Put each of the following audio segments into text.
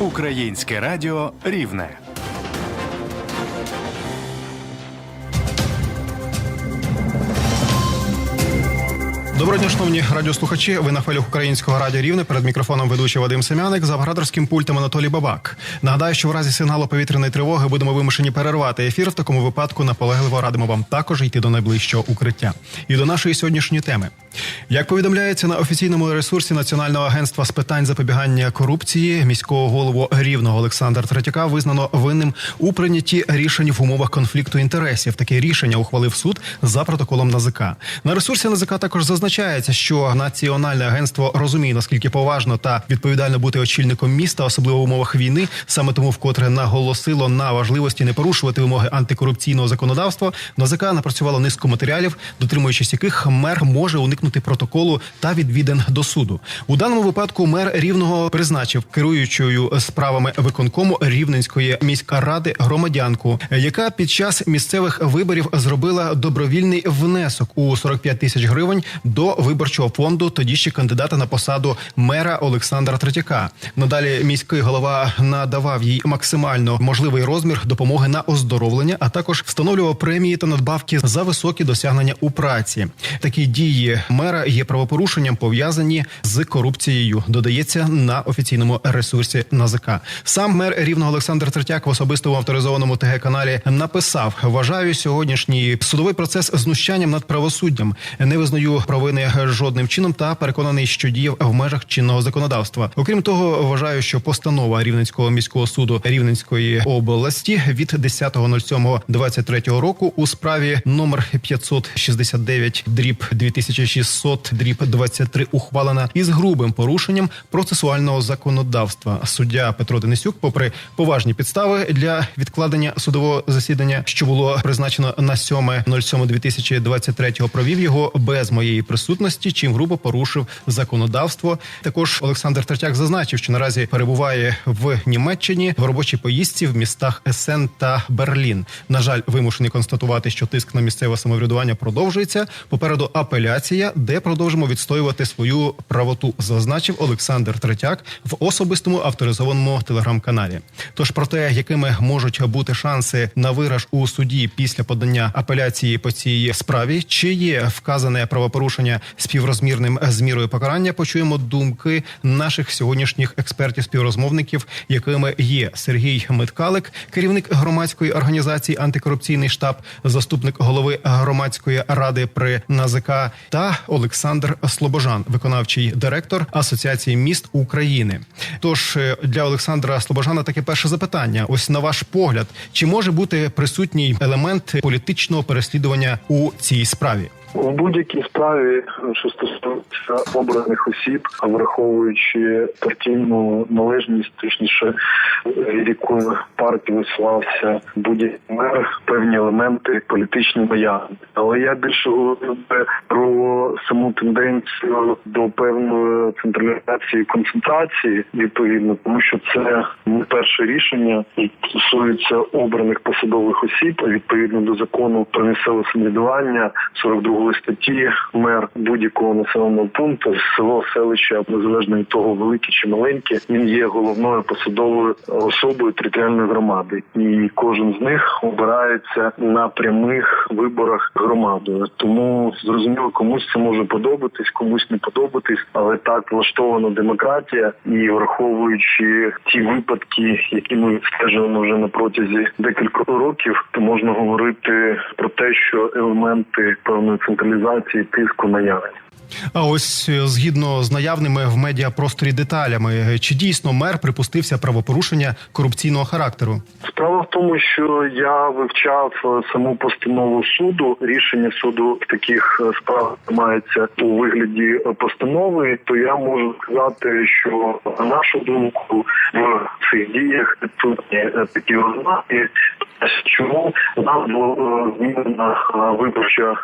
Українське радіо Рівне. Доброго дня, шановні радіослухачі. Ви на хвилях українського радіо рівне перед мікрофоном ведучий Вадим Семяник за операторським пультом Анатолій Бабак. Нагадаю, що в разі сигналу повітряної тривоги будемо вимушені перервати ефір. В такому випадку наполегливо радимо вам також йти до найближчого укриття. І до нашої сьогоднішньої теми. Як повідомляється на офіційному ресурсі Національного агентства з питань запобігання корупції, міського голову рівного Олександра Третяка визнано винним у прийнятті рішень в умовах конфлікту інтересів. Таке рішення ухвалив суд за протоколом НАЗК. На ресурсі НАЗК також зазначається, що національне агентство розуміє наскільки поважно та відповідально бути очільником міста, особливо в умовах війни. Саме тому вкотре наголосило на важливості не порушувати вимоги антикорупційного законодавства. НАЗК напрацювало низку матеріалів, дотримуючись яких мер може уникнути протоколу та відвідин до суду. У даному випадку мер рівного призначив керуючою справами виконкому рівненської міськради громадянку, яка під час місцевих виборів зробила добровільний внесок у 45 тисяч гривень до виборчого фонду. Тоді ще кандидата на посаду мера Олександра Третяка. Надалі міський голова надавав їй максимально можливий розмір допомоги на оздоровлення, а також встановлював премії та надбавки за високі досягнення у праці. Такі дії мера є правопорушенням пов'язані з корупцією. Додається на офіційному ресурсі НАЗК. Сам мер рівного Олександр Третяк в особистому авторизованому ТГ каналі написав: вважаю сьогоднішній судовий процес знущанням над правосуддям. Не визнаю провини жодним чином та переконаний, що діяв в межах чинного законодавства. Окрім того, вважаю, що постанова Рівненського міського суду Рівненської області від 10.07.23 року у справі номер 569 дріб 2600 дріб 23 ухвалена із грубим порушенням процесуального законодавства. Суддя Петро Денисюк, попри поважні підстави для відкладення судового засідання, що було призначено на 7.07.2023, провів його без моєї присутності, чим грубо порушив законодавство. Також Олександр Третяк зазначив, що наразі перебуває в Німеччині в робочій поїздці в містах Есен та Берлін. На жаль, вимушений констатувати, що тиск на місцеве самоврядування продовжується. Попереду апеляція, де продовжимо відстоювати свою правоту, зазначив Олександр Третяк в особистому авторизованому телеграм-каналі. Тож про те, якими можуть бути шанси на вираж у суді після подання апеляції по цій справі, чи є вказане правопорушення співрозмірним з мірою покарання, почуємо думки наших сьогоднішніх експертів-співрозмовників, якими є Сергій Миткалик, керівник громадської організації антикорупційний штаб, заступник голови громадської ради при НАЗК та Олександр Слобожан, виконавчий директор Асоціації міст України. Тож е, для Олександра Слобожана таке перше запитання: ось на ваш погляд, чи може бути присутній елемент політичного переслідування у цій справі? У будь-якій справі, що стосується обраних осіб, враховуючи партійну належність, точніше від якої партії висувався будь-який мер, певні елементи політичної наявності. Але я більше говорю про саму тенденцію до певної централізації концентрації відповідно, тому що це перше рішення, стосується обраних посадових осіб, відповідно до закону про місцеве самоврядування 42 статті мер будь-якого населеного пункту село, селище, незалежно від того, велике чи маленьке, він є головною посадовою особою територіальної громади, і кожен з них обирається на прямих виборах громадою. Тому зрозуміло, комусь це може подобатись, комусь не подобатись, але так влаштована демократія, і враховуючи ті випадки, які ми відстежуємо вже на протязі декількох років, то можна говорити про те, що елементи певної централізації тиску наявні. А ось е, згідно з наявними в медіапросторі деталями, е, чи дійсно мер припустився правопорушення корупційного характеру? Справа в тому, що я вивчав е, саму постанову суду. Рішення суду в таких справах мається у вигляді постанови. То я можу сказати, що на нашу думку в цих діях відсутні е, такі ознаки. Чому нам була змінена е, виборча е,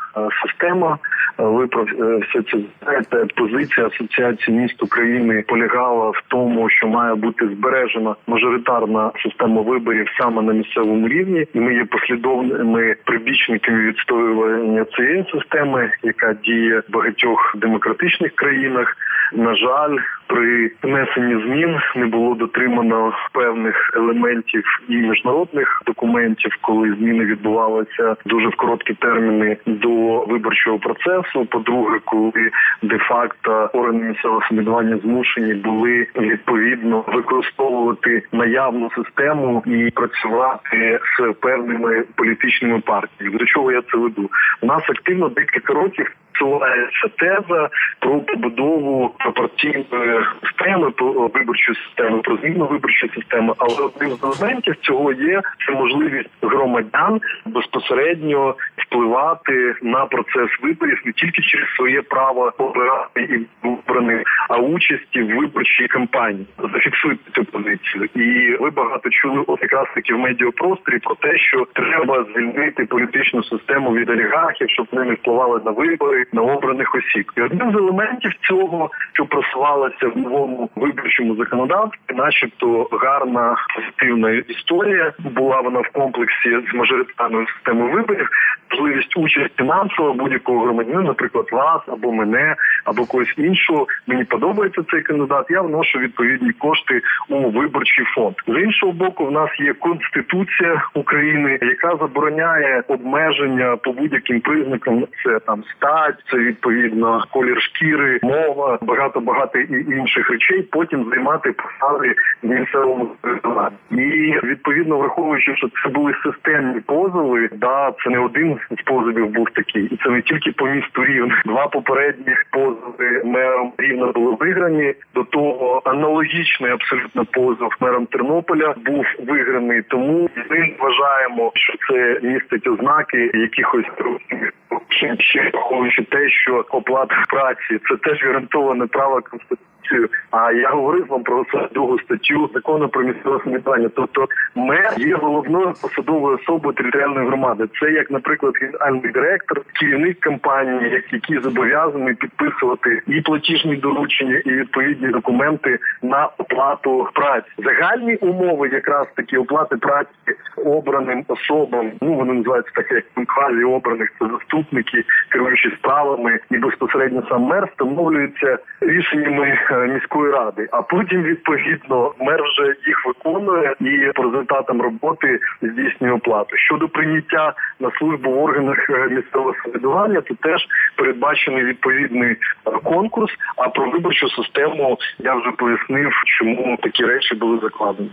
система? Е, Ви про е, все це знаєте. Позиція асоціації міст України полягала в тому, що має бути збережена мажоритарна система виборів саме на місцевому рівні, і ми є послідовними прибічниками відстоювання цієї системи, яка діє в багатьох демократичних країнах. На жаль, при внесенні змін не було дотримано певних елементів і міжнародних документів, коли зміни відбувалися дуже в короткі терміни до виборчого процесу. По-друге, коли де-факто органи місцевого самоврядування змушені були відповідно використовувати наявну систему і працювати з певними політичними партіями. До чого я це веду? У нас активно декілька років Сувається теза про побудову пропорційної системи, про виборчої системи, про зміну виборчої системи. Але одним з елементів цього є це можливість громадян безпосередньо впливати на процес виборів не тільки через своє право обирати і обраних, а участі в виборчій кампанії. Зафіксуйте цю позицію. І ви багато чули от якраз таки в медіапросторі про те, що треба звільнити політичну систему від олігархів, щоб вони не впливали на вибори на обраних осіб. І одним з елементів цього, що просувалося в новому виборчому законодавстві, начебто гарна позитивна історія. Була вона в комплексі з мажоритарною системою виборів. Можливість участі фінансово будь-якого громадянина, наприклад, вас або мене, або когось іншого. Мені подобається цей кандидат. Я вношу відповідні кошти у виборчий фонд. З іншого боку, в нас є конституція України, яка забороняє обмеження по будь-яким признакам. Це там стать, це відповідно колір шкіри, мова, багато багато і інших речей. Потім займати посади в місцевому. І відповідно враховуючи, що це були системні позови, да це не один з позовів був такий, і це не тільки по місту Рівне. Два попередніх позови мером Рівна були виграні. До того аналогічний абсолютно позов мером Тернополя був виграний. Тому ми вважаємо, що це містить ознаки якихось ще враховуючи те, що оплата праці це теж гарантоване право конституцією. А я говорив вам про другу статтю закону про місцеве самоврядування. Тобто, мер є головною посадовою особою територіальної громади. Це як, наприклад, генеральний директор, керівник компанії, як- який зобов'язаний підписувати і платіжні доручення, і відповідні документи на оплату праці. Загальні умови, якраз такі оплати праці обраним особам. Ну вони називаються так, як квазі обраних це заступники, керуючі справами, і безпосередньо сам мер встановлюються рішеннями е, міської ради. А потім відповідно мер вже їх виконує і по результатам роботи здійснює оплату. Щодо прийняття на службу в органах е, місцевого самоврядування, то теж передбачений відповідний е, конкурс. А про виборчу систему я вже пояснив, чому такі речі були закладені.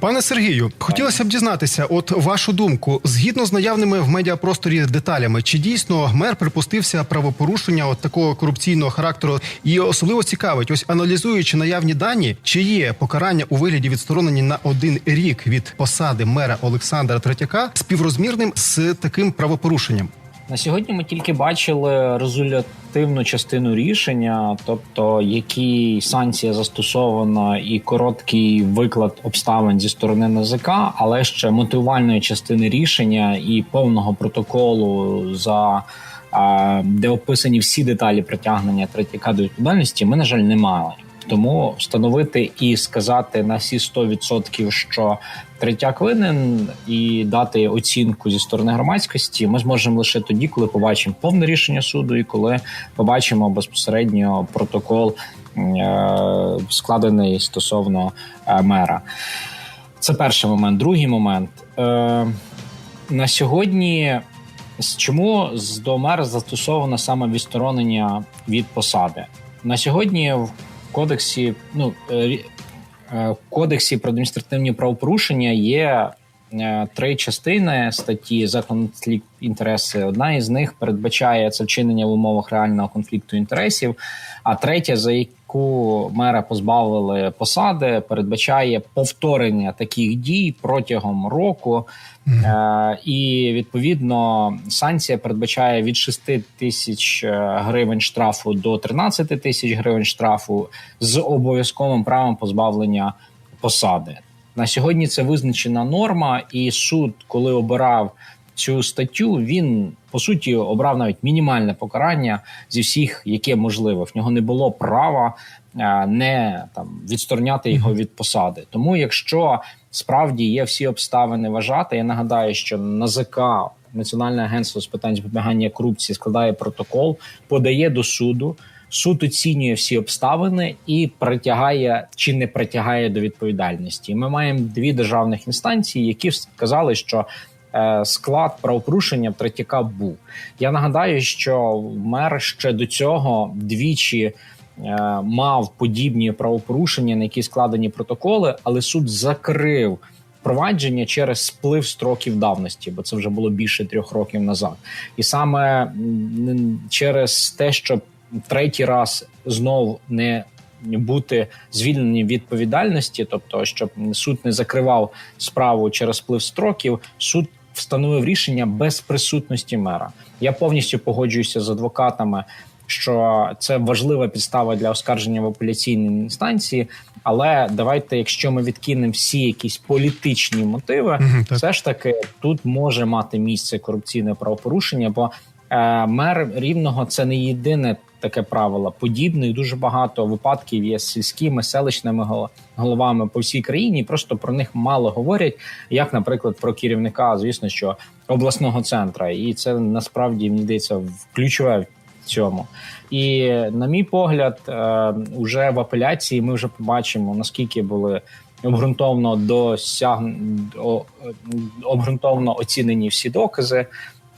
Пане Сергію, хотілося б дізнатися, от вашу думку, згідно з наявними в медіапросторі деталями, чи дійсно мер припустився правопорушення от такого корупційного характеру? І особливо цікавить, ось аналізуючи наявні дані, чи є покарання у вигляді відсторонення на один рік від посади мера Олександра Третяка співрозмірним з таким правопорушенням? На сьогодні ми тільки бачили результативну частину рішення, тобто які санкція застосована, і короткий виклад обставин зі сторони НАЗК, але ще мотивувальної частини рішення і повного протоколу за. Де описані всі деталі притягнення третяка до відповідальності, ми на жаль не мали. Тому встановити і сказати на всі 100%, що третяк винен, і дати оцінку зі сторони громадськості, ми зможемо лише тоді, коли побачимо повне рішення суду, і коли побачимо безпосередньо протокол, е- складений стосовно е, мера. Це перший момент. Другий момент е- на сьогодні. Чому з до мера застосовано саме відсторонення від посади? На сьогодні в кодексі, ну е, е, в кодексі про адміністративні правопорушення є е, три частини статті за конфлікт інтереси. Одна із них передбачає це вчинення в умовах реального конфлікту інтересів. А третя, за яку мера позбавили посади, передбачає повторення таких дій протягом року. Е, і відповідно санкція передбачає від 6 тисяч е, гривень штрафу до 13 тисяч гривень штрафу з обов'язковим правом позбавлення посади. На сьогодні це визначена норма, і суд, коли обирав цю статтю, він по суті обрав навіть мінімальне покарання зі всіх, яке можливе. В нього не було права е, не там відстороняти його від посади. Тому, якщо справді є всі обставини вважати, я нагадаю, що НАЗК, Національне агентство з питань запобігання корупції, складає протокол, подає до суду. суд оцінює всі обставини і притягає чи не притягає до відповідальності. Ми маємо дві державних інстанції, які сказали, що склад правопорушення в був. Я нагадаю, що мер ще до цього двічі. е, Мав подібні правопорушення, на які складені протоколи, але суд закрив провадження через сплив строків давності, бо це вже було більше трьох років назад. І саме через те, що третій раз знов не бути звільнені від відповідальності, тобто щоб суд не закривав справу через сплив строків, суд встановив рішення без присутності мера. Я повністю погоджуюся з адвокатами. Що це важлива підстава для оскарження в апеляційній інстанції, але давайте, якщо ми відкинемо всі якісь політичні мотиви, так. все ж таки тут може мати місце корупційне правопорушення, бо е, мер рівного це не єдине таке правило. Подібних дуже багато випадків є з сільськими селищними головами по всій країні. Просто про них мало говорять, як, наприклад, про керівника, звісно, що обласного центра, і це насправді мені здається ключове в цьому. І на мій погляд, е, уже в апеляції ми вже побачимо наскільки були обґрунтовно досяг... обґрунтовно оцінені всі докази.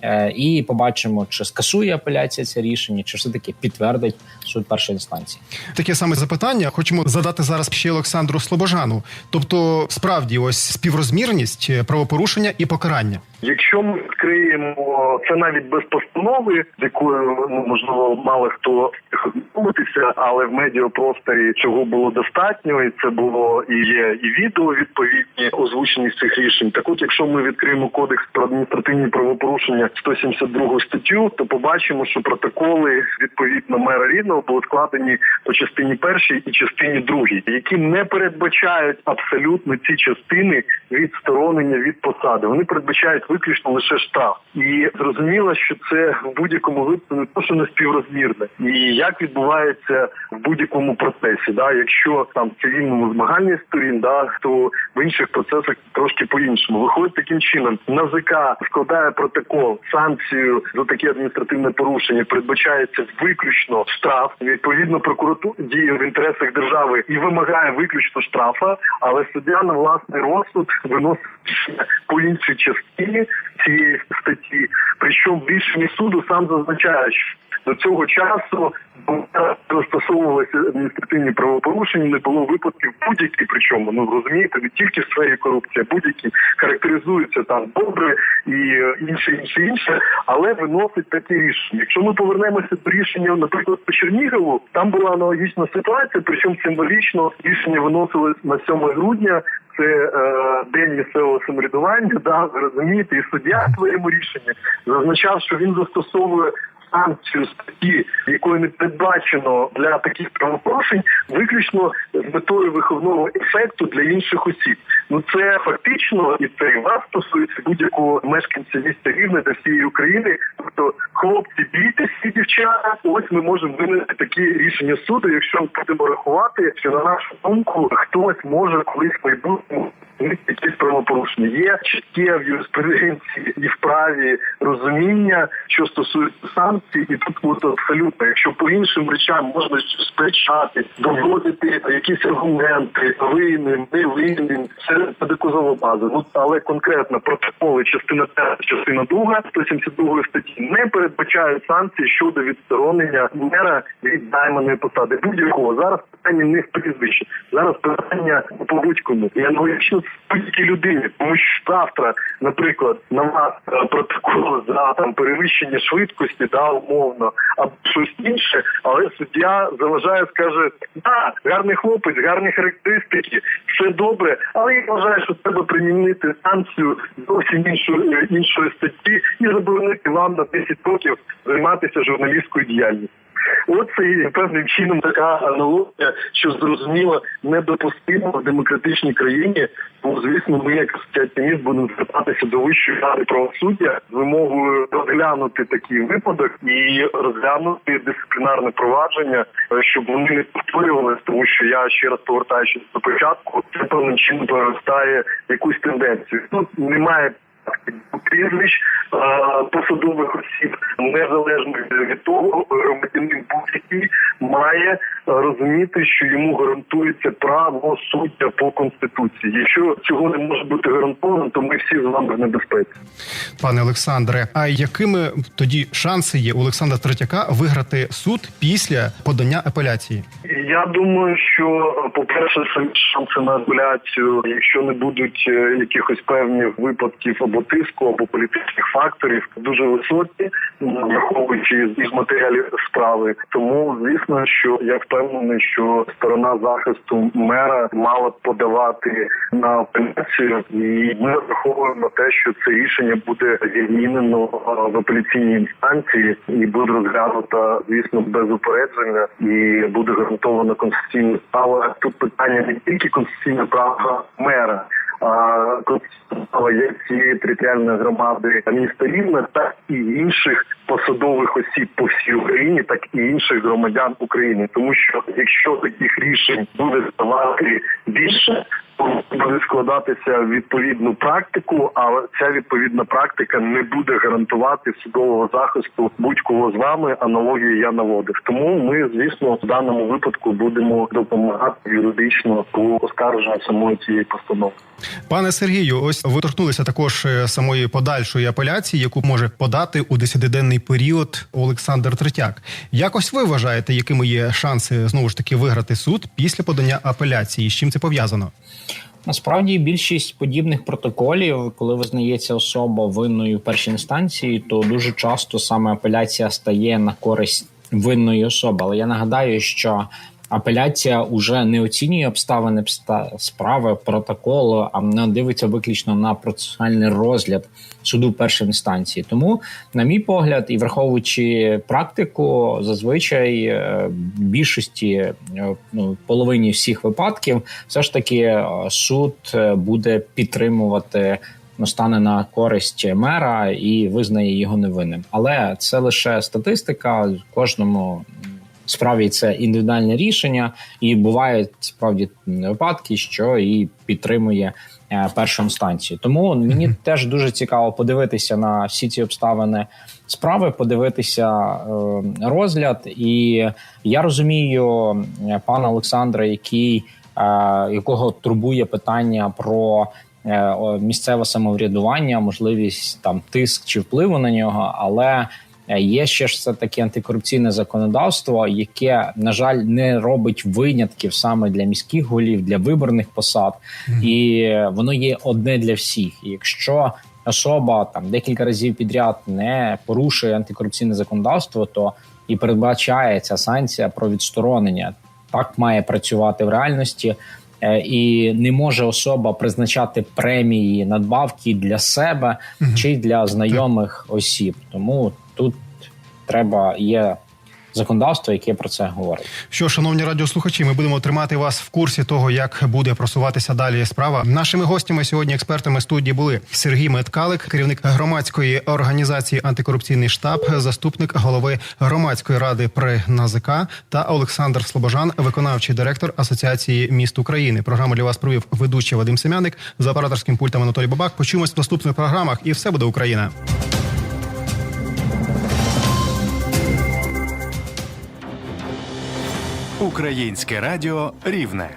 Е, І побачимо, чи скасує апеляція це рішення, чи все таки підтвердить суд першої інстанції. Таке саме запитання хочемо задати зараз ще Олександру Слобожану. Тобто, справді, ось співрозмірність е, правопорушення і покарання. Якщо ми відкриємо це навіть без постанови, якою ну можливо мало хто відмовитися, але в медіапросторі цього було достатньо, і це було і є і відео відповідні озвучені з цих рішень. Так, от, якщо ми відкриємо кодекс про адміністративні правопорушення 172 статтю, то побачимо, що протоколи відповідно мера рідного були складені по частині першій і частині другій, які не передбачають абсолютно ці частини відсторонення від посади. Вони передбачають виключно лише штраф, і зрозуміло, що це в будь-якому випадку не то, що не співрозмірне, і як відбувається в будь-якому процесі. Да, якщо там в цивільному змагальні сторін, да то в інших процесах трошки по-іншому. Виходить таким чином, НАЗК складає протокол, санкцію за таке адміністративне порушення передбачається виключно штраф. Відповідно, прокуратура діє в інтересах держави і вимагає виключно штрафа, але суддя на власний розсуд виносить рішення по іншій частині цієї статті. Причому в рішенні суду сам зазначає, що до цього часу застосовувалися адміністративні правопорушення, не було випадків будь-які, причому ну розумієте, не тільки в сфері корупції, будь-які характеризуються там добре і е, інше, інше, інше, але виносить такі рішення. Якщо ми повернемося до рішення, наприклад, по Чернігову, там була аналогічна ситуація, причому символічно рішення виносили на 7 грудня. Це е, день місцевого самоврядування, да, розумієте, і суддя своєму рішенні зазначав, що він застосовує санкцію статті, якої не передбачено для таких правопорушень, виключно з метою виховного ефекту для інших осіб. Ну це фактично і це і вас стосується будь-якого мешканця міста Рівне та всієї України. Тобто, хлопці, бійтесь дівчата. Ось ми можемо винести такі рішення суду, якщо ми будемо рахувати, що на нашу думку хтось може колись майбутньому якісь правопорушення. Є чітке в юриспруденції і в праві розуміння, що стосується санкцій, і тут от абсолютно, якщо по іншим речам можна сперечати, доводити якісь аргументи, винним, не винним, це доказова база. Ну але конкретно протоколи частина перша, частина друга 172 статті не передбачають санкції щодо відсторонення мера від займаної посади. Будь-якого зараз питання не в прізвищі, зараз питання по будь-кому. І аналогічно будь-якій людині, тому що завтра, наприклад, на вас е, протокол за там перевищення швидкості, да, умовно, або щось інше, але суддя заважає, скаже, да, гарний хлопець, гарні характеристики, все добре, але я вважаю, що треба примінити санкцію зовсім іншої е, іншої статті і заборонити вам на 10 років займатися журналістською діяльністю. От це певним чином така аналогія, що зрозуміло недопустимо в демократичній країні. Бо звісно, ми як асоціаціоніст будемо звертатися до вищої ради правосуддя з вимогою розглянути такий випадок і розглянути дисциплінарне провадження, е, щоб вони не повторювалися, тому що я ще раз повертаючись до початку, це певним чином переростає якусь тенденцію. Тут немає прізвищ е, посадових осіб, незалежно від того, громадянин будь-який має розуміти, що йому гарантується право суддя по конституції. Якщо цього не може бути гарантовано, то ми всі з вами в небезпеці. Пане Олександре, а якими тоді шанси є у Олександра Третяка виграти суд після подання апеляції? Я думаю, що по-перше, самі шанси на апеляцію, якщо не будуть е, якихось певних випадків або тиску, або політичних факторів, дуже високі, враховуючи з матеріалів справи. Тому звісно, що я впевнений, що сторона захисту мера мала подавати на апеляцію, і ми розраховуємо на те, що це рішення буде змінено в апеляційній інстанції і буде розглянуто, звісно, без упередження і буде гарантовано конституційне право. Тут питання не тільки конституційне право мера. Конституційне цієї територіальної громади міста Рівне, так і інших посадових осіб по всій Україні, так і інших громадян України. Тому що якщо таких рішень буде ставати більше, буде складатися відповідну практику, але ця відповідна практика не буде гарантувати судового захисту будь-кого з вами. Аналогію я наводив. Тому ми, звісно, в даному випадку будемо допомагати юридично по оскарженню самої цієї постанови. Пане Сергію, ось ви торкнулися також е, самої подальшої апеляції, яку може подати у десятиденний період Олександр Третяк. Якось ви вважаєте, якими є шанси знову ж таки виграти суд після подання апеляції? З чим це пов'язано? Насправді більшість подібних протоколів, коли визнається особа винною в першій інстанції, то дуже часто саме апеляція стає на користь винної особи. Але я нагадаю, що апеляція уже не оцінює обставини справи протоколу, а вона дивиться виключно на процесуальний розгляд суду першої інстанції. Тому, на мій погляд, і враховуючи практику, зазвичай е, більшості е, ну, половині всіх випадків, все ж таки е, суд буде підтримувати. ну, Стане на користь мера і визнає його невинним, але це лише статистика. Кожному справі це індивідуальне рішення, і бувають справді випадки, що і підтримує е, першу інстанцію. Тому мені теж дуже цікаво подивитися на всі ці обставини справи, подивитися е, розгляд. І я розумію е, пана Олександра, який якого турбує питання про. Місцеве самоврядування, можливість там тиск чи впливу на нього, але Є ще ж все таке антикорупційне законодавство, яке на жаль не робить винятків саме для міських голів, для виборних посад, і воно є одне для всіх. І якщо особа там декілька разів підряд не порушує антикорупційне законодавство, то і передбачається санкція про відсторонення. Так має працювати в реальності. Е, І не може особа призначати премії надбавки для себе чи для знайомих осіб. Тому тут треба є законодавство, яке про це говорить. Що, шановні радіослухачі, ми будемо тримати вас в курсі того, як буде просуватися далі справа. Нашими гостями сьогодні експертами студії були Сергій Меткалик, керівник громадської організації антикорупційний штаб, заступник голови громадської ради при НАЗК та Олександр Слобожан, виконавчий директор Асоціації міст України. Програму для вас провів ведучий Вадим Семяник за операторським пультом Анатолій Бабак. Почуємось в наступних програмах, і все буде Україна. Українське радіо Рівне.